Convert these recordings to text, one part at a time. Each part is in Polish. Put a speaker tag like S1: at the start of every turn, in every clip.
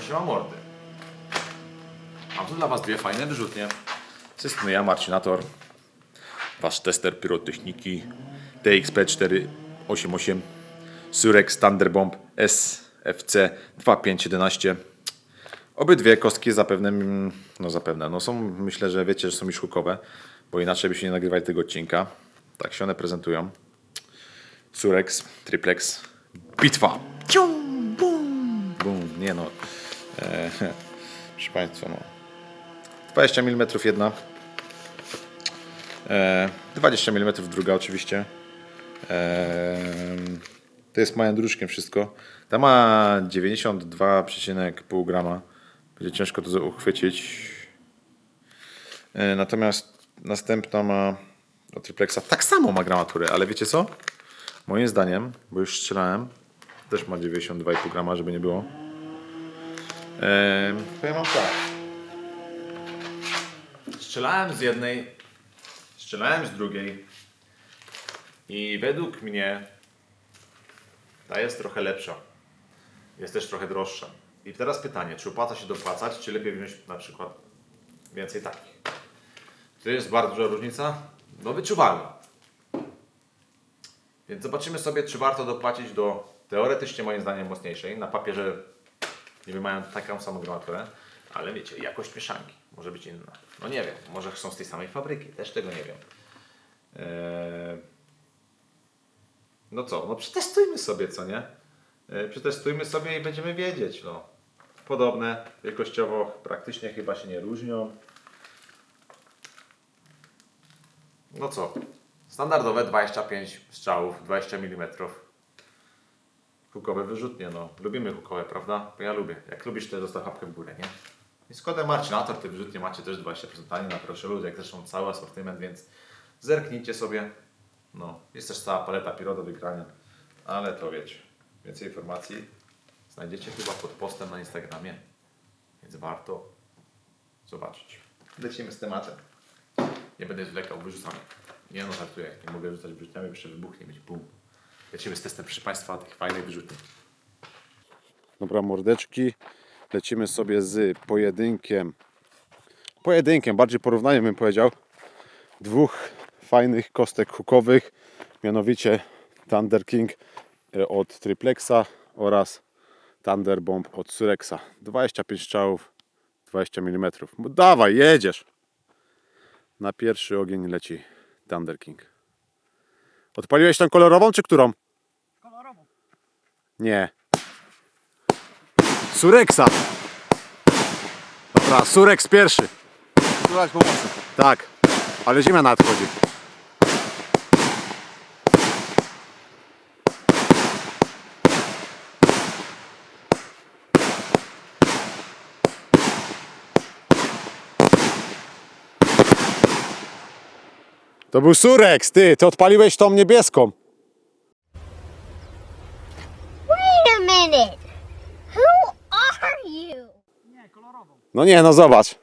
S1: bo się ma mordy. Mam tu dla Was dwie fajne wyrzutnie. Strony ja, Marcinator, Wasz tester pyrotechniki TXP488 Surex Thunderbomb SFC 2511. Obydwie kostki zapewne, mm, no zapewne, no są, myślę, że wiecie, że są już hukowe, bo inaczej byście nie nagrywali tego odcinka. Tak się one prezentują. Surex, Triplex, bitwa. Cium, bum, bum. Nie no. E, proszę Państwa, no. 20 mm jedna. E, 20 mm druga oczywiście. E, to jest małym druczkiem wszystko. Ta ma 92,5 grama. Będzie ciężko to uchwycić. E, natomiast następna ma od Triplexa tak samo ma gramaturę, ale wiecie co? Moim zdaniem, bo już strzelałem, też ma 92,5 grama, żeby nie było. Eee, powiem wam tak. Strzelałem z jednej, strzelałem z drugiej i według mnie ta jest trochę lepsza. Jest też trochę droższa. I teraz pytanie, czy opłaca się dopłacać, czy lepiej wziąć na przykład więcej takich? To jest bardzo duża różnica? No wyczuwalna. Więc zobaczymy sobie, czy warto dopłacić do teoretycznie moim zdaniem mocniejszej. Na papierze niby mają taką samą gramaturę, ale wiecie, jakość mieszanki może być inna. No nie wiem, może są z tej samej fabryki, też tego nie wiem. Eee... No co, no przetestujmy sobie, co nie? Eee, przetestujmy sobie i będziemy wiedzieć, no. Podobne, wielkościowo praktycznie chyba się nie różnią. No co? Standardowe 25 strzałów, 20 mm. Hukowe wyrzutnie, no. Lubimy hukowe, prawda? Bo ja lubię. Jak lubisz, to zostaw łapkę w górę, nie? I z kodem Marcinator te wyrzutnie macie też 20% taniej na proszę ludzi, jak zresztą cały asortyment, więc zerknijcie sobie. No, jest też cała paleta piro do wygrania, ale to wiecie. Więcej informacji znajdziecie chyba pod postem na Instagramie, więc warto zobaczyć. Lecimy z tematem. Nie będę zwlekał wyrzucamy. Nie no, żartuję. Nie mogę rzucać wyrzutniami, jeszcze wybuchnie, będzie bum. Lecimy z testem, proszę Państwa, tych fajnych wyrzutni.
S2: Dobra, mordeczki. Lecimy sobie z pojedynkiem. Pojedynkiem, bardziej porównaniem bym powiedział. Dwóch fajnych kostek hukowych. Mianowicie Thunder King e, od Triplexa oraz Thunder Bomb od Surexa. 25 strzałów, 20 mm. Dawaj, jedziesz! Na pierwszy ogień leci Thunder King. Odpaliłeś tą kolorową czy którą?
S3: Kolorową.
S2: Nie. Surexa. Dobra, Surex pierwszy.
S3: Pomocy.
S2: Tak, ale zima nadchodzi. To był Surex, ty, ty odpaliłeś tą niebieską.
S4: Wait a minute. Who are you?
S3: Nie, kolorową.
S2: No nie, no zobacz.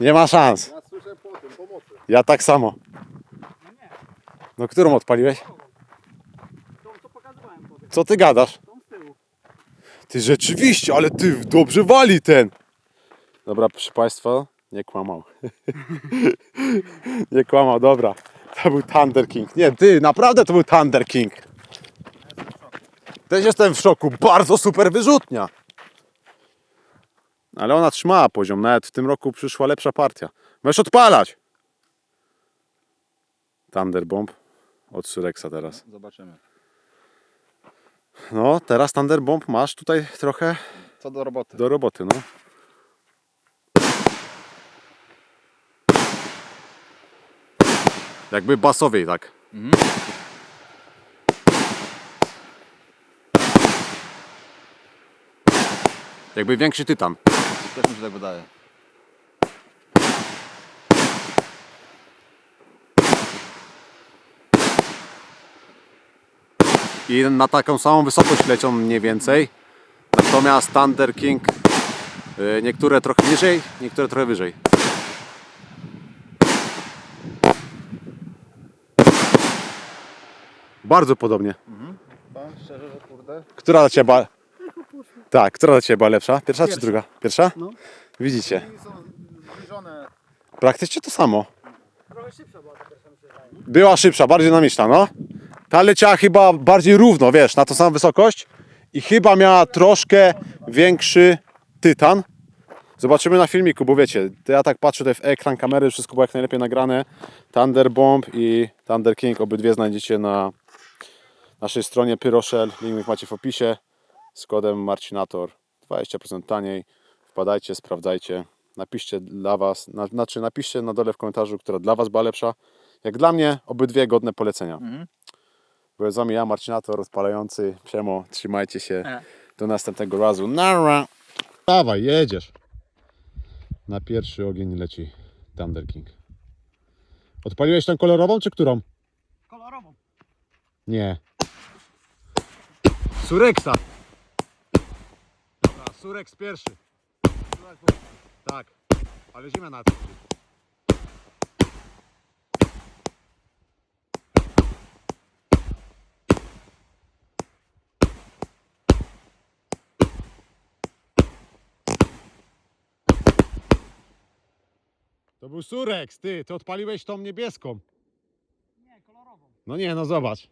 S2: Nie ma szans.
S3: Ja słyszę po tym, pomocy.
S2: Ja tak samo.
S3: No nie,
S2: No którą odpaliłeś?
S3: tą co pokazywałem tobie.
S2: Co ty gadasz?
S3: Tą z tyłu.
S2: Ty rzeczywiście, ale ty dobrze wali ten. Dobra, proszę Państwa, nie kłamał. nie kłamał, dobra. To był Thunder King. Nie, ty, naprawdę to był Thunder King. Też jestem w szoku. Bardzo super wyrzutnia. Ale ona trzymała poziom. Nawet w tym roku przyszła lepsza partia. Możesz odpalać. Thunder Bomb od Surexa teraz.
S3: Zobaczymy.
S2: No, teraz Thunder Bomb masz tutaj trochę
S3: Co do roboty.
S2: do roboty, no. Jakby basowej, tak. Jakby większy tytan.
S3: Też mi się tak wydaje.
S2: I na taką samą wysokość lecią mniej więcej. Natomiast Thunder King y, niektóre trochę niżej, niektóre trochę wyżej. Bardzo podobnie.
S3: Powiem szczerze, że kurde.
S2: Która dla Ciebie? Tak, która dla Ciebie była lepsza? Pierwsza, czy
S3: Pierwsza.
S2: druga? Pierwsza?
S3: No.
S2: Widzicie.
S3: I są zbliżone.
S2: Praktycznie to samo.
S3: Trochę szybsza była ta pierwsza mi się wydaje. nie?
S2: Była szybsza, bardziej dynamiczna, no. Ta leciała chyba bardziej równo, wiesz, na tą samą wysokość i chyba miała troszkę większy tytan. Zobaczymy na filmiku, bo wiecie, to ja tak patrzę tutaj w ekran kamery, wszystko było jak najlepiej nagrane. Thunder Bomb i Thunder King, obydwie znajdziecie na naszej stronie Pyroshell, link macie w opisie z kodem Marcinator 20% taniej. Wpadajcie, sprawdzajcie, napiszcie dla Was, na, znaczy napiszcie na dole w komentarzu, która dla Was była lepsza. Jak dla mnie, obydwie godne polecenia.
S3: Mhm.
S2: Byłem z Wami ja, Marcinator, rozpalający. Przemo, trzymajcie się.
S3: E.
S2: Do następnego razu. Nara! Dawaj, jedziesz. Na pierwszy ogień leci Thunder King. Odpaliłeś tą kolorową, czy którą?
S3: Kolorową.
S2: Nie. Sureksa. Dobra, Sureks pierwszy. Tak, ale zima na to. To był Sureks, ty, ty odpaliłeś tą niebieską.
S3: Nie, kolorową.
S2: No nie, no zobacz.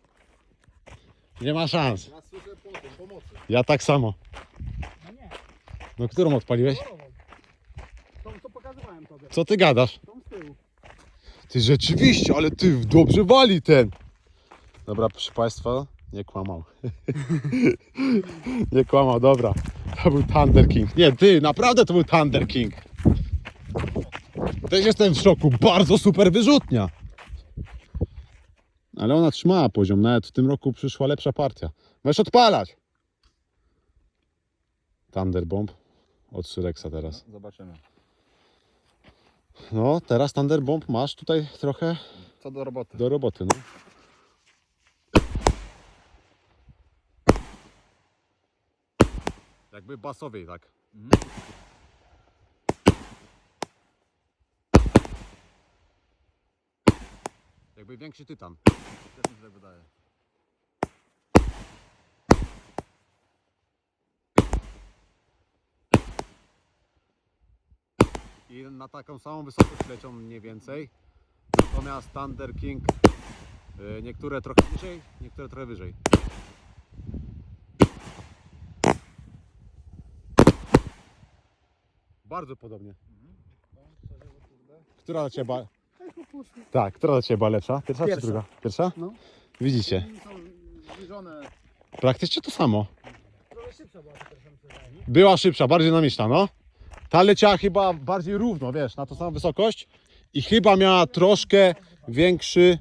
S2: Nie ma szans.
S3: Ja słyszę pomocy.
S2: Ja tak samo.
S3: No nie,
S2: No którą odpaliłeś?
S3: kolorową. Tą, co pokazywałem tobie.
S2: Co ty gadasz?
S3: Tą z tyłu.
S2: Ty rzeczywiście, ale ty dobrze wali ten. Dobra, proszę Państwa, nie kłamał. nie kłamał, dobra. To był Thunder King. Nie, ty, naprawdę to był Thunder King. Też jestem w szoku. Bardzo super wyrzutnia. Ale ona trzymała poziom. Nawet w tym roku przyszła lepsza partia. Możesz odpalać. Thunder Bomb od Surexa teraz.
S3: Zobaczymy.
S2: No, teraz Thunder Bomb masz tutaj trochę
S3: Co do roboty.
S2: do roboty, no. Jakby basowej, tak. Jakby większy tytan.
S3: Też mi się tak wydaje.
S2: I na taką samą wysokość lecią mniej więcej. Natomiast Thunder King y, niektóre trochę niżej, niektóre trochę wyżej. Bardzo podobnie. Która dla Ciebie Tak, która dla Ciebie była lepsza? Pierwsza, czy
S3: Pierwsza.
S2: druga? Pierwsza?
S3: No.
S2: Widzicie,
S3: I są zbliżone.
S2: praktycznie to samo.
S3: Trochę szybsza była ta pierwsza mi się wydaje. nie?
S2: Była szybsza, bardziej dynamiczna, no. Ta leciała chyba bardziej równo, wiesz, na tą samą wysokość i chyba miała troszkę większy